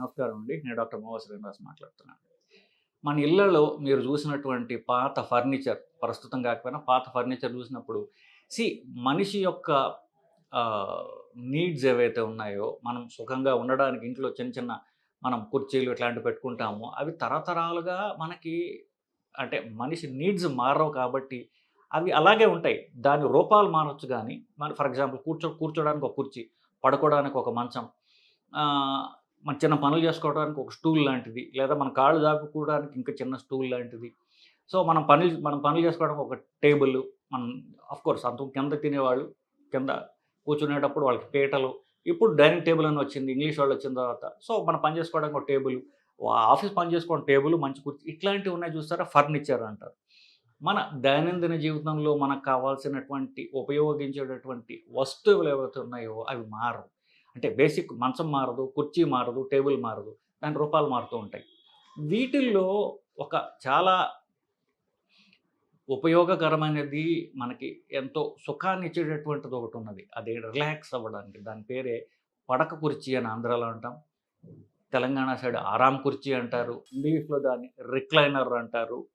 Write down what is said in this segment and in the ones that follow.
నమస్కారం అండి. నేను డాక్టర్ మోహ శ్రీనివాస్ మాట్లాడుతున్నాను. మన ఇళ్ళలో మీరు చూసినటువంటి పాత ఫర్నిచర్ ప్రస్తుతం కాకపోయినా పాత ఫర్నిచర్ చూసినప్పుడు సి మనిషి యొక్క నీడ్స్ ఏవైతే ఉన్నాయో మనం సుఖంగా ఉండడానికి ఇంట్లో చిన్న చిన్న మనం కుర్చీలు ఇట్లాంటివి పెట్టుకుంటామో అవి తరతరాలుగా మనకి అంటే మనిషి నీడ్స్ మారవు కాబట్టి అవి అలాగే ఉంటాయి. దాని రూపాలు మారచ్చు కానీ మన ఫర్ ఎగ్జాంపుల్ కూర్చో కూర్చోడానికి ఒక కుర్చీ పడుకోవడానికి ఒక మంచం మన చిన్న పనులు చేసుకోవడానికి ఒక స్టూల్ లాంటిది లేదా మన కాళ్ళు దాపుకోవడానికి ఇంకా చిన్న స్టూల్ లాంటిది. సో మనం పనులు మనం పనులు చేసుకోవడానికి ఒక టేబుల్ మనం కోర్స్ అంత కింద తినేవాళ్ళు కింద కూర్చునేటప్పుడు వాళ్ళకి పీటలు. ఇప్పుడు డైనింగ్ టేబుల్ అని వచ్చింది ఇంగ్లీష్ వాళ్ళు వచ్చిన తర్వాత. సో మనం పని చేసుకోవడానికి ఒక టేబుల్ ఆఫీస్ పని చేసుకోవడం టేబుల్ మంచి కుర్చీ ఇట్లాంటివి ఉన్నాయి చూస్తారా? ఫర్నిచర్ అంటారు. మన దైనందిన జీవితంలో మనకు కావాల్సినటువంటి ఉపయోగించేటటువంటి వస్తువులు ఏవైతే ఉన్నాయో అవి మారవు. అంటే బేసిక్ మంచం మారదు కుర్చీ మారదు టేబుల్ మారదు దాని రూపాలు మారుతూ ఉంటాయి. వీటిల్లో ఒక చాలా ఉపయోగకరమైనది మనకి ఎంతో సుఖాన్ని ఇచ్చేటటువంటిది ఒకటి ఉన్నది. అది రిలాక్స్ అవ్వడానికి. దాని పేరే పడక కుర్చీ అని ఆంధ్రాలో అంటాం. తెలంగాణ సైడ్ ఆరామ్ కుర్చీ అంటారు. ఇంగ్లీష్లో దాన్ని రిక్లైనర్ అంటారు.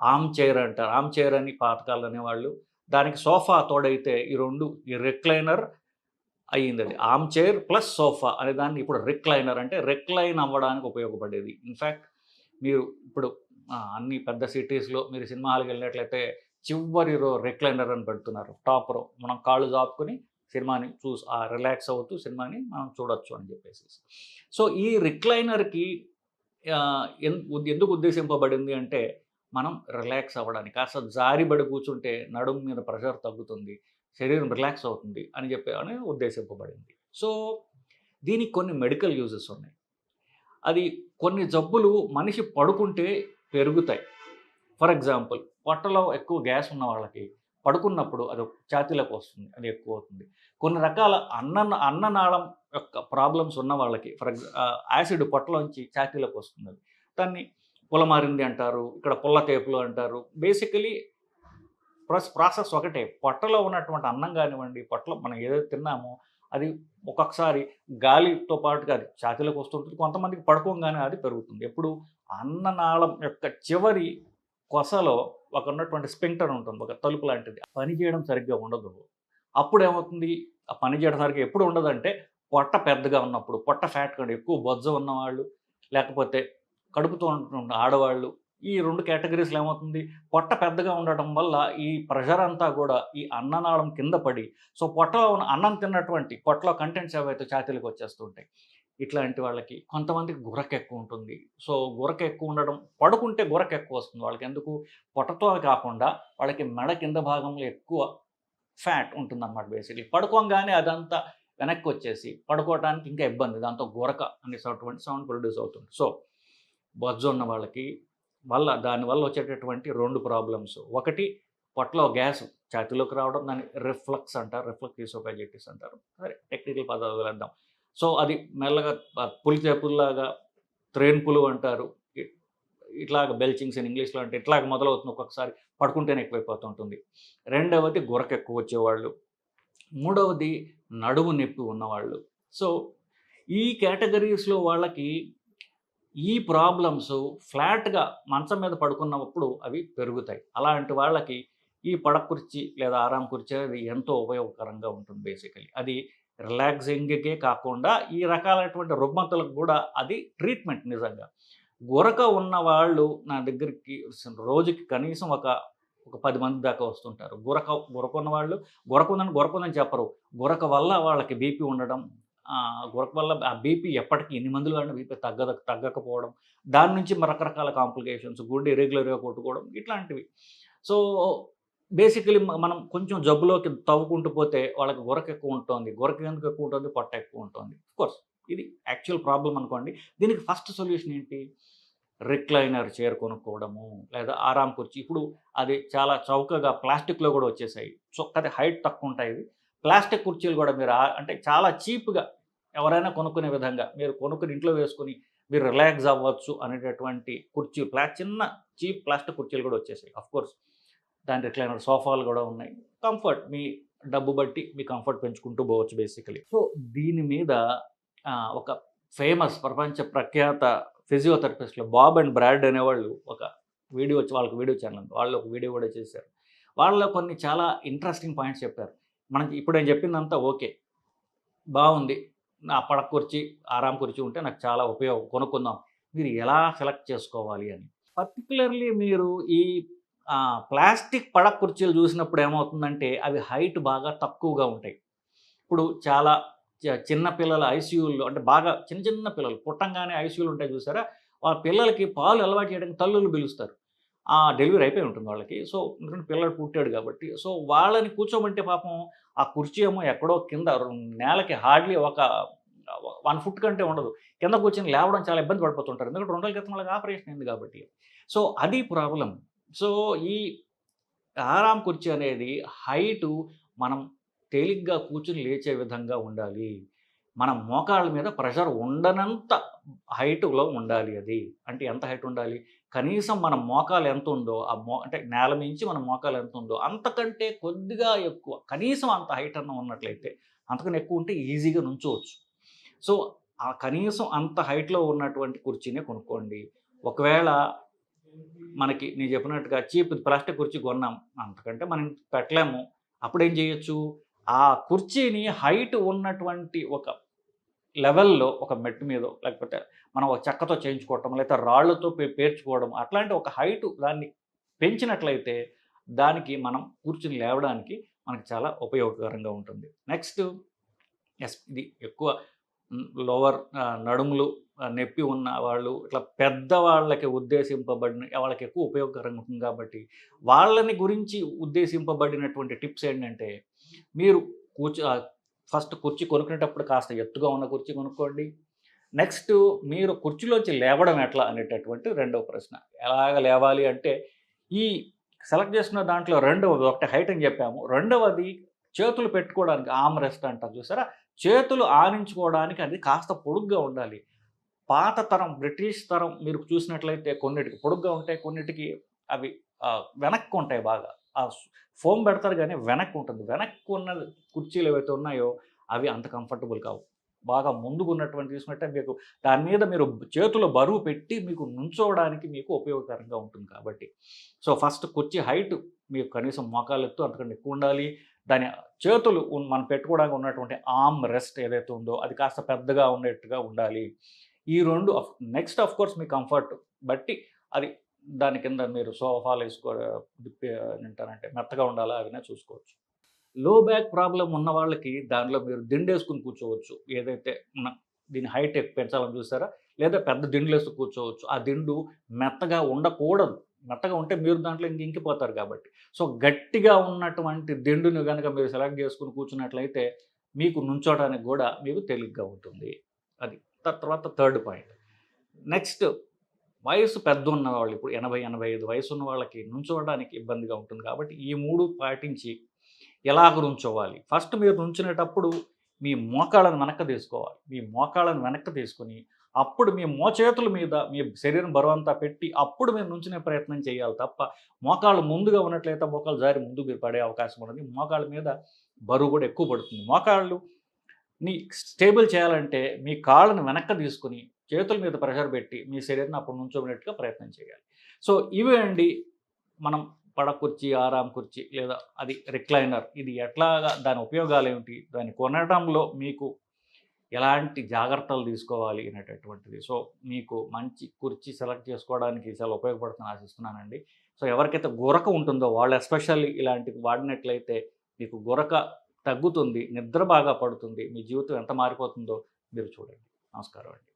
ఆమ్ చైర్ అంటారు. ఆమ్ చైర్ అని పాతకాలు అనేవాళ్ళు దానికి సోఫా తోడైతే ఈ రెండు ఈ రిక్లైనర్ అయ్యింది అది ఆమ్ చైర్ ప్లస్ సోఫా అనే దాన్ని ఇప్పుడు రిక్లైనర్ అంటే రిక్లైన్ అవ్వడానికి ఉపయోగపడేది. ఇన్ఫ్యాక్ట్ మీరు ఇప్పుడు అన్ని పెద్ద సిటీస్లో మీరు సినిమా హాల్కి వెళ్ళినట్లయితే చివరి రో రిక్లైనర్ అని పెడుతున్నారు. టాప్ రో. మనం కాళ్ళు దాపుకుని సినిమాని చూసి ఆ రిలాక్స్ అవుతూ సినిమాని మనం చూడొచ్చు అని చెప్పేసి. సో ఈ రిక్లైనర్కి ఎందుకు ఉద్దేశింపబడింది అంటే మనం రిలాక్స్ అవ్వడానికి కాస్త జారిబడి కూర్చుంటే నడుము మీద ప్రెషర్ తగ్గుతుంది. శరీరం రిలాక్స్ అవుతుంది అని చెప్పి అని ఉద్దేశింపబడింది. సో దీనికి కొన్ని మెడికల్ యూజెస్ ఉన్నాయి. అది కొన్ని జబ్బులు మనిషి పడుకుంటే పెరుగుతాయి. ఫర్ ఎగ్జాంపుల్ పొట్టలో ఎక్కువ గ్యాస్ ఉన్న వాళ్ళకి పడుకున్నప్పుడు అది ఛాతీలోకి వస్తుంది అది ఎక్కువ అవుతుంది. కొన్ని రకాల అన్న అన్ననాళం యొక్క ప్రాబ్లమ్స్ ఉన్న వాళ్ళకి ఫర్ ఎగ్జా యాసిడ్ పొట్టలోంచి ఛాతీలోకి వస్తుంది. అది దాన్ని పులమారింది అంటారు ఇక్కడ పుల్ల తేపులు అంటారు. బేసికలీ ప్రాసెస్ ఒకటే. పొట్టలో ఉన్నటువంటి అన్నం కానివ్వండి పొట్టలో మనం ఏదైతే తిన్నామో అది ఒక్కొక్కసారి గాలితో పాటుగా అది ఛాతీలోకి వస్తుంటుంది. కొంతమందికి పడుకోగానే అది పెరుగుతుంది. ఎప్పుడు? అన్ననాళం యొక్క చివరి కొసలో ఒక ఉన్నటువంటి స్పింక్టర్ ఉంటుంది ఒక తలుపు లాంటిది. పని చేయడం సరిగ్గా ఉండదు. అప్పుడు ఏమవుతుంది? ఆ పని చేయడం సరిగ్గా ఎప్పుడు ఉండదంటే పొట్ట పెద్దగా ఉన్నప్పుడు పొట్ట ఫ్యాట్ కంటే ఎక్కువ బొజ్జ ఉన్నవాళ్ళు లేకపోతే కడుపుతో ఉంటున్న ఆడవాళ్ళు ఈ రెండు కేటగిరీస్లో ఏమవుతుంది? పొట్ట పెద్దగా ఉండటం వల్ల ఈ ప్రెషర్ అంతా కూడా ఈ అన్ననాళం కింద పడి సో పొట్టలో ఉన్న అన్నం తిన్నటువంటి పొట్టలో కంటెంట్స్ ఏవైతే ఛాతీలకు వచ్చేస్తుంటాయి ఇట్లాంటి వాళ్ళకి కొంతమందికి గురక ఎక్కువ ఉంటుంది. సో గురక ఎక్కువ ఉండడం పడుకుంటే గురక ఎక్కువ వస్తుంది వాళ్ళకి. ఎందుకు? పొట్టతో కాకుండా వాళ్ళకి మెడ కింద భాగంలో ఎక్కువ ఫ్యాట్ ఉంటుంది అన్నమాట బేసిక్లీ. పడుకోగానే అదంతా వెనక్కి వచ్చేసి పడుకోవడానికి ఇంకా ఇబ్బంది. దాంతో గురక అనేటువంటి సౌండ్ ప్రొడ్యూస్ అవుతుంది. సో బొజ్జు ఉన్న వాళ్ళకి వల్ల దానివల్ల వచ్చేటటువంటి రెండు ప్రాబ్లమ్స్. ఒకటి పొట్టలో గ్యాస్ ఛాతీలోకి రావడం దాన్ని రిఫ్లక్స్ అంటారు రిఫ్లక్స్ ఈసోఫాజైటిస్ అంటారు. సరే టెక్నికల్ పదాలు వెళ్దాం సో అది మెల్లగా పులిచేపుల్లాగా త్రేన్పులు అంటారు. ఇట్లాగ బెల్చింగ్స్ ఇన్ ఇంగ్లీష్లో అంటే ఇట్లాగ మొదలవుతుంది. ఒక్కొక్కసారి పడుకుంటేనే ఎక్కువైపోతూ ఉంటుంది. రెండవది గురక ఎక్కువ వచ్చేవాళ్ళు. మూడవది నడుము నొప్పి ఉన్నవాళ్ళు. సో ఈ కేటగిరీస్లో వాళ్ళకి ఈ ప్రాబ్లమ్స్ ఫ్లాట్గా మంచం మీద పడుకున్నప్పుడు అవి పెరుగుతాయి. అలాంటి వాళ్ళకి ఈ పడక కుర్చీ లేదా ఆరాం కుర్చీ అది ఎంతో ఉపయోగకరంగా ఉంటుంది బేసికలీ. అది రిలాక్సింగ్కే కాకుండా ఈ రకాలైనటువంటి రుగ్మతలకు కూడా అది ట్రీట్మెంట్ నిజంగా. గురక ఉన్న వాళ్ళు నా దగ్గరికి రోజుకి కనీసం ఒక ఒక పది మంది దాకా వస్తుంటారు. గురక గురకున్న వాళ్ళు గురక ఉందని ఉందని చెప్పరు. గురక వల్ల వాళ్ళకి బీపీ ఉండడం గురక వల్ల ఆ బీపీ ఎప్పటికీ ఎన్ని మందులు కానీ బీపీ తగ్గద తగ్గకపోవడం. దాని నుంచి రకరకాల కాంప్లికేషన్స్ గుండె ఇరెగ్యులర్గా కొట్టుకోవడం ఇట్లాంటివి. సో బేసికలీ మనం కొంచెం జబ్బులోకి తవ్వుకుంటూ పోతే వాళ్ళకి గురక ఎక్కువ ఉంటుంది. గురక ఎందుకు ఎక్కువ ఉంటుంది? పొట్ట ఎక్కువ ఉంటుంది. కోర్స్ ఇది యాక్చువల్ ప్రాబ్లం అనుకోండి. దీనికి ఫస్ట్ సొల్యూషన్ ఏంటి? రిక్లైనర్ చైర్ కొనుక్కోవడము లేదా ఆరాం కుర్చీ. ఇప్పుడు అది చాలా చౌకగా ప్లాస్టిక్లో కూడా వచ్చేసాయి. సో అది హైట్ తక్కువ ఉంటాయి ప్లాస్టిక్ కుర్చీలు కూడా మీరు అంటే చాలా చీప్గా ఎవరైనా కొనుక్కునే విధంగా మీరు కొనుక్కుని ఇంట్లో వేసుకుని మీరు రిలాక్స్ అవ్వచ్చు అనేటటువంటి కుర్చీ ప్లా చిన్న చీప్ ప్లాస్టిక్ కుర్చీలు కూడా వచ్చేసాయి. అఫ్ కోర్స్ దాని రిక్లైనర్ సోఫాలు కూడా ఉన్నాయి. కంఫర్ట్ మీ డబ్బు బట్టి మీ కంఫర్ట్ పెంచుకుంటూ పోవచ్చు బేసికలీ సో దీని మీద ఒక ఫేమస్ ప్రపంచ ప్రఖ్యాత ఫిజియోథెరపిస్ట్లు బాబ్ అండ్ బ్రాడ్ అనేవాళ్ళు ఒక వీడియో వచ్చి వాళ్ళకి వీడియో ఛానల్ వాళ్ళు ఒక వీడియో కూడా చేశారు. వాళ్ళలో కొన్ని చాలా ఇంట్రెస్టింగ్ పాయింట్స్ చెప్పారు. మనకి ఇప్పుడు నేను చెప్పిందంతా ఓకే. బాగుంది. నా పడక కుర్చీ ఆరాం కుర్చీ ఉంటే నాకు చాలా ఉపయోగం. కొనుక్కుందాం. మీరు ఎలా సెలెక్ట్ చేసుకోవాలి అని. పర్టికులర్లీ మీరు ఈ ప్లాస్టిక్ పడక కుర్చీలు చూసినప్పుడు ఏమవుతుందంటే అవి హైట్ బాగా తక్కువగా ఉంటాయి. ఇప్పుడు చాలా చిన్న పిల్లల ఐసీయూల్లో అంటే బాగా చిన్న చిన్న పిల్లలు పుట్టంగానే ఐసీయూలు ఉంటాయి చూసారా? వాళ్ళ పిల్లలకి పాలు అలవాటు చేయడానికి తల్లులు పిలుస్తారు. డెలివరీ అయిపోయి ఉంటుంది వాళ్ళకి. సో ఎందుకంటే పిల్లడు పుట్టాడు కాబట్టి. సో వాళ్ళని కూర్చోమంటే పాపం ఆ కుర్చీ ఏమో ఎక్కడో కింద నేలకి హార్డ్లీ ఒక వన్ ఫుట్ కంటే ఉండదు. కింద కూర్చొని లేవడం చాలా ఇబ్బంది పడిపోతుంటారు. ఎందుకంటే రెండు రోజుల క్రితం వాళ్ళకి ఆపరేషన్ అయింది కాబట్టి. సో అది ప్రాబ్లం సో ఈ ఆరాం కుర్చీ అనేది హైటు మనం తేలిగ్గా కూర్చుని లేచే విధంగా ఉండాలి. మన మోకాళ్ళ మీద ప్రెషర్ ఉండనంత హైట్లో ఉండాలి అది. అంటే ఎంత హైట్ ఉండాలి? కనీసం మన మోకాలు ఎంత ఉందో ఆ మో అంటే నేల మించి మన మోకాలు ఎంత ఉందో అంతకంటే కొద్దిగా ఎక్కువ కనీసం అంత హైట్ అన్న ఉన్నట్లయితే అంతకన్నా ఎక్కువ ఉంటే ఈజీగా నుంచోవచ్చు. సో ఆ కనీసం అంత హైట్లో ఉన్నటువంటి కుర్చీనే కొనుక్కోండి. ఒకవేళ మనకి నేను చెప్పినట్టుగా చీప్ ప్లాస్టిక్ కుర్చీ కొన్నాం అంతకంటే మనం పెట్టలేము. అప్పుడు ఏం చేయొచ్చు? ఆ కుర్చీని హైట్ ఉన్నటువంటి ఒక లెవెల్లో ఒక మెట్టు మీద లేకపోతే మనం ఒక చెక్కతో చేయించుకోవటం లేకపోతే రాళ్ళతో పే- పేర్చుకోవడం అట్లాంటి ఒక హైట్ దాన్ని పెంచినట్లయితే దానికి మనం కూర్చుని లేవడానికి మనకి చాలా ఉపయోగకరంగా ఉంటుంది. నెక్స్ట్ ఎస్ ఇది ఎక్కువ లోవర్ నడుములు నొప్పి ఉన్న వాళ్ళు ఇట్లా పెద్దవాళ్ళకి ఉద్దేశింపబడిన వాళ్ళకి ఎక్కువ ఉపయోగకరంగా ఉంటుంది కాబట్టి వాళ్ళని గురించి ఉద్దేశింపబడినటువంటి టిప్స్ ఏంటంటే మీరు కూర్చో ఫస్ట్ కుర్చీ కొనుక్కునేటప్పుడు కాస్త ఎత్తుగా ఉన్న కుర్చీ కొనుక్కోండి. నెక్స్ట్ మీరు కుర్చీలోంచి లేవడం ఎట్లా అనేటటువంటి రెండవ ప్రశ్న. ఎలాగ లేవాలి అంటే ఈ సెలెక్ట్ చేసిన దాంట్లో రెండవది ఒకటి హైట్ అని చెప్పాము. రెండవది చేతులు పెట్టుకోవడానికి ఆమ్ రెస్ట్ అంటారు చూసారా? చేతులు ఆనించుకోవడానికి అది కాస్త పొడుగ్గా ఉండాలి. పాత తరం బ్రిటిష్ తరం మీరు చూసినట్లయితే కొన్నిటికి పొడుగ్గా ఉంటాయి కొన్నిటికి అవి వెనక్కి ఉంటాయి బాగా. ఆ ఫోమ్ పెడతారు కానీ వెనక్కి ఉంటుంది. వెనక్కి ఉన్న కుర్చీలు ఏవైతే ఉన్నాయో అవి అంత కంఫర్టబుల్ కావు. బాగా ముందుకు ఉన్నటువంటి తీసుకుంటే మీకు దాని మీద మీరు చేతులు బరువు పెట్టి మీకు నుంచోవడానికి మీకు ఉపయోగకరంగా ఉంటుంది కాబట్టి. సో ఫస్ట్ కుర్చీ హైట్ మీకు కనీసం మోకాలు ఎత్తు అంతకంటే ఎక్కువ ఉండాలి. దాని చేతులు మనం పెట్టుకోవడానికి ఉన్నటువంటి ఆర్మ్ రెస్ట్ ఏదైతే ఉందో అది కాస్త పెద్దగా ఉండేట్టుగా ఉండాలి. ఈ రెండు నెక్స్ట్ ఆఫ్ కోర్స్ మీ కంఫర్ట్. బట్టి అది దాని కింద మీరు సోఫాలు వేసుకో ఏంటంటే మెత్తగా ఉండాలా అవినా చూసుకోవచ్చు. లో బ్యాక్ ప్రాబ్లం ఉన్న వాళ్ళకి దానిలో మీరు దిండేసుకుని కూర్చోవచ్చు. ఏదైతే దీని హైట్ పెంచాలని చూసారా? లేదా పెద్ద దిండులు వేస్తూ కూర్చోవచ్చు. ఆ దిండు మెత్తగా ఉండకూడదు. మెత్తగా ఉంటే మీరు దాంట్లో ఇంక ఇంకిపోతారు కాబట్టి. సో గట్టిగా ఉన్నటువంటి దిండును కనుక మీరు సెలెక్ట్ చేసుకుని కూర్చున్నట్లయితే మీకు నుంచోడానికి కూడా మీకు తేలిగ్గా ఉంటుంది. అది. తర్వాత థర్డ్ పాయింట్. నెక్స్ట్ వయసు పెద్ద ఉన్న వాళ్ళు ఇప్పుడు ఎనభై ఎనభై ఐదు వయసు ఉన్న వాళ్ళకి నుంచోవడానికి ఇబ్బందిగా ఉంటుంది. కాబట్టి ఈ మూడు పాటించి ఎలాగ నుంచోవాలి? ఫస్ట్ మీరు నుంచునేటప్పుడు మీ మోకాళ్ళను వెనక్కి తీసుకోవాలి. మీ మోకాళ్ళను వెనక్కి తీసుకుని అప్పుడు మీ మోచేతుల మీద మీ శరీరం బరువంతా పెట్టి అప్పుడు మీరు నుంచునే ప్రయత్నం చేయాలి తప్ప మోకాళ్ళు ముందుగా ఉన్నట్లయితే మోకాళ్ళు జారి ముందుకు మీరు పడే అవకాశం ఉన్నది మోకాళ్ళ మీద బరువు కూడా ఎక్కువ పడుతుంది. మోకాళ్ళు ని స్టేబుల్ చేయాలంటే మీ కాళ్ళను వెనక్కి తీసుకుని చేతుల మీద ప్రెషర్ పెట్టి మీ శరీరాన్ని అప్పుడు నుంచోబెట్టుగా ప్రయత్నం చేయాలి. సో ఇవే అండి మనం పడ కుర్చీ ఆరాం కుర్చీ లేదా అది రిక్లైనర్. ఇది ఎట్లాగా దాని ఉపయోగాలు ఏమిటి దాన్ని కొనడంలో మీకు ఎలాంటి జాగ్రత్తలు తీసుకోవాలి అనేటటువంటిది. సో మీకు మంచి కుర్చీ సెలెక్ట్ చేసుకోవడానికి చాలా ఉపయోగపడుతుందని ఆశిస్తున్నానండి. సో ఎవరికైతే గురక ఉంటుందో వాళ్ళు ఎస్పెషల్లీ ఇలాంటివి వాడినట్లయితే మీకు గురక తగ్గుతుంది నిద్ర బాగా పడుతుంది మీ జీవితం ఎంత మారిపోతుందో మీరు చూడండి. నమస్కారం అండి.